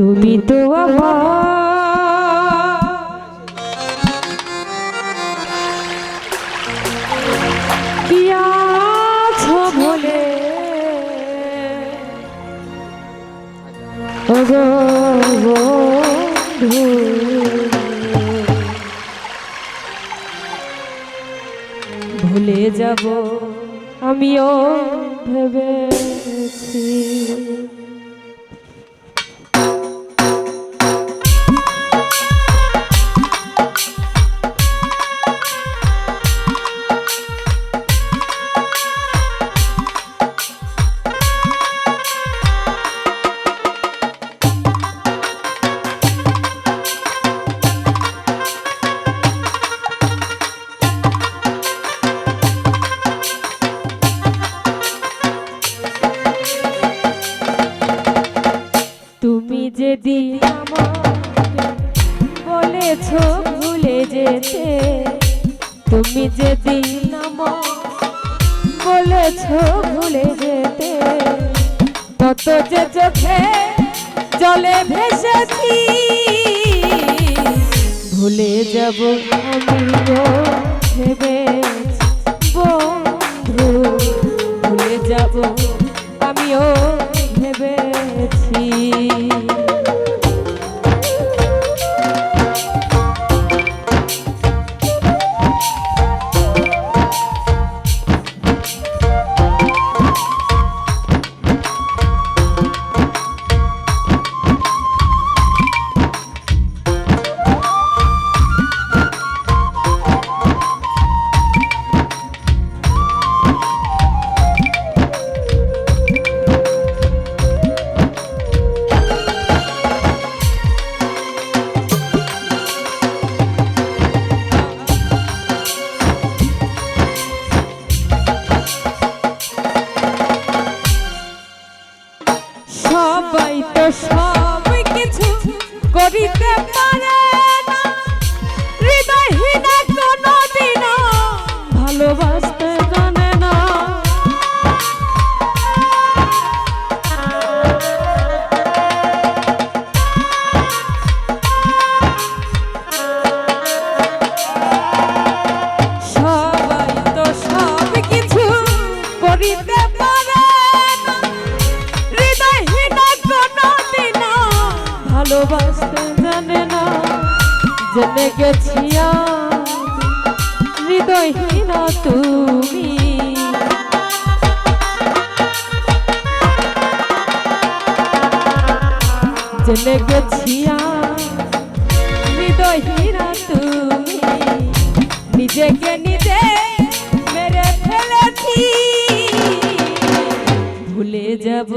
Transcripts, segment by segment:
তুমি তো বলে? ভুলে যাব আমিও ভেবেছি। বলেছ ভুলে যেতে। তুমি যেদিন বলেছ ভুলে যেতে তত যে চোখে জলে ভেসেছি, ভুলে যাব ভেবেছি বন্ধু, ভুলে যাব আমিও ভেবেছি। আজ হৃদয়হীনা তুমি। জেনে গেছি আজ হৃদয়হীনা তুমি। নিজেকে নিজে মেরে ফেলেছি। ভুলে যাব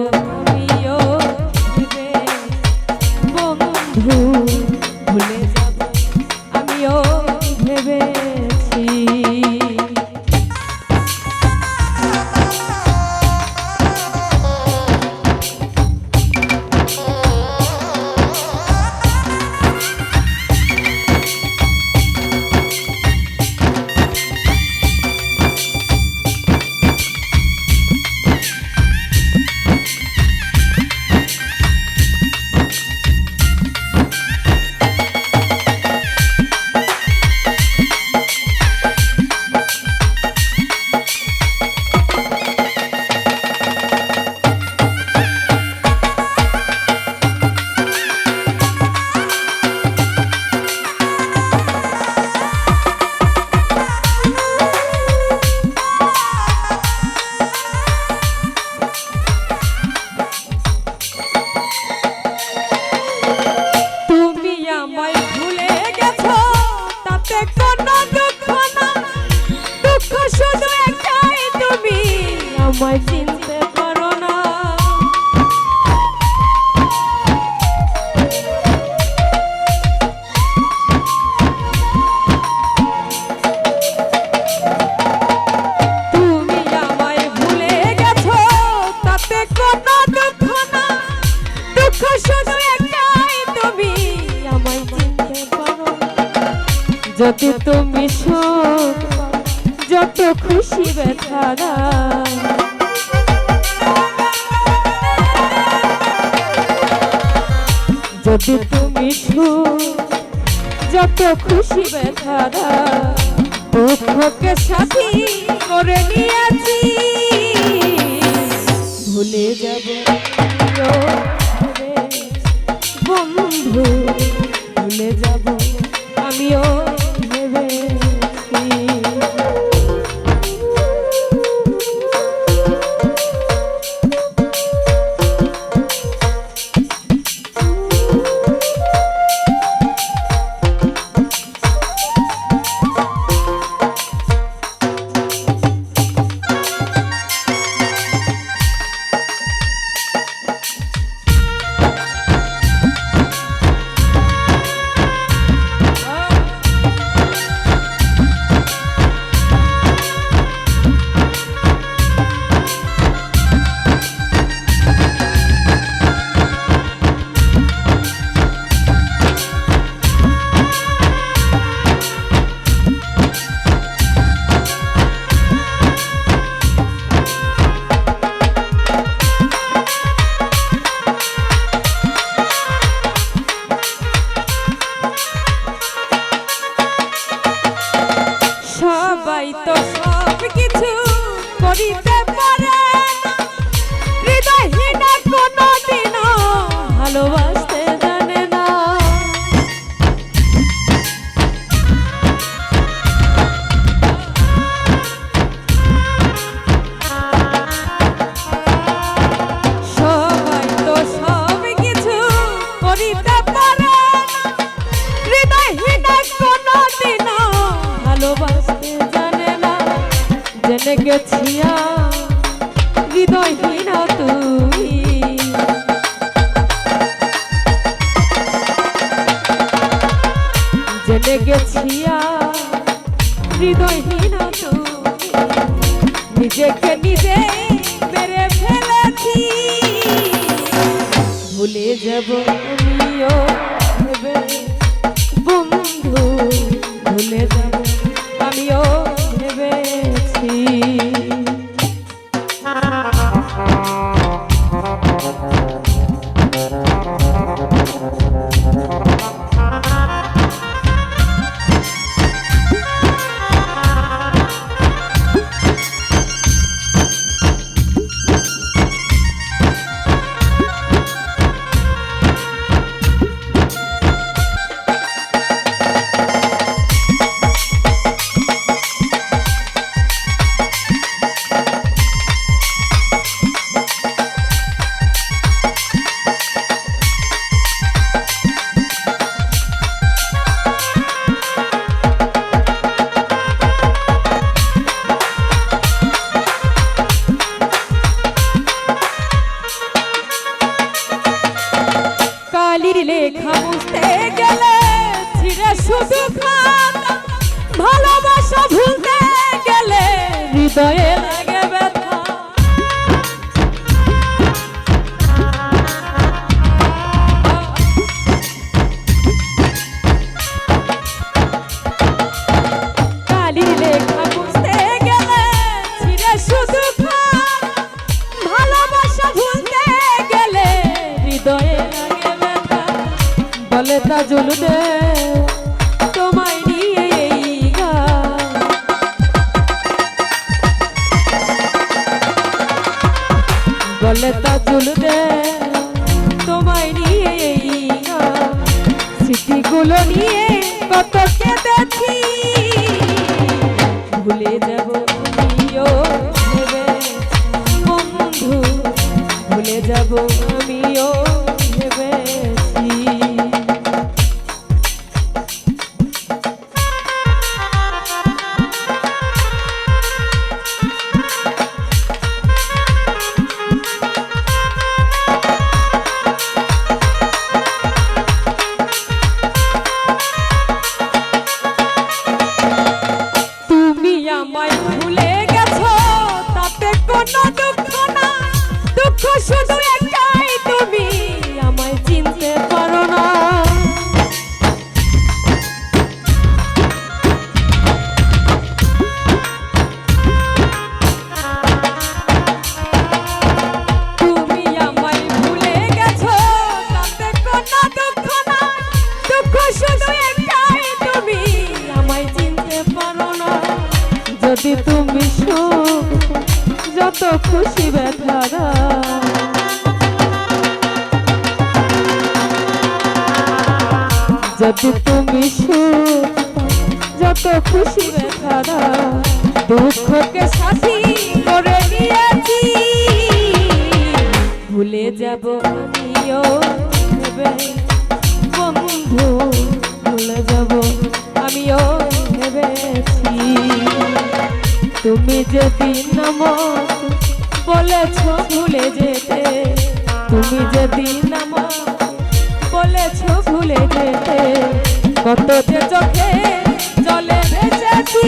my feet. যদি তুমি যত খুশি বেথারা দুঃখকে সাথী করে নিয়েছি। ভুলে যাব বন্ধু, ভুলে যাব আমিও হয়তো সব কিছু করিতে পারে। জেনে গেছিয়া হৃদয়হীন তুমি নিজেকে নিজে মেরে ফেলেছি। ভুলে যাব তুমিও বন্ধু, ভুলে যাব আমিও যাব আমিও। যত খুশি ব্যথা দাও যদি তুমি যত খুশি ব্যথা দাও দুঃখকে সাথী করে নিয়েছি। ভুলে যাব আমিও বন্ধু, ভুলে যাব আমিও ভেবেছি। তুমি যেদিন নামক বলেছ ভুলে যেতে তুমি যেদিন নামক বলেছ ভুলে যেতে কত যে চোখে জলে ভেসেছি।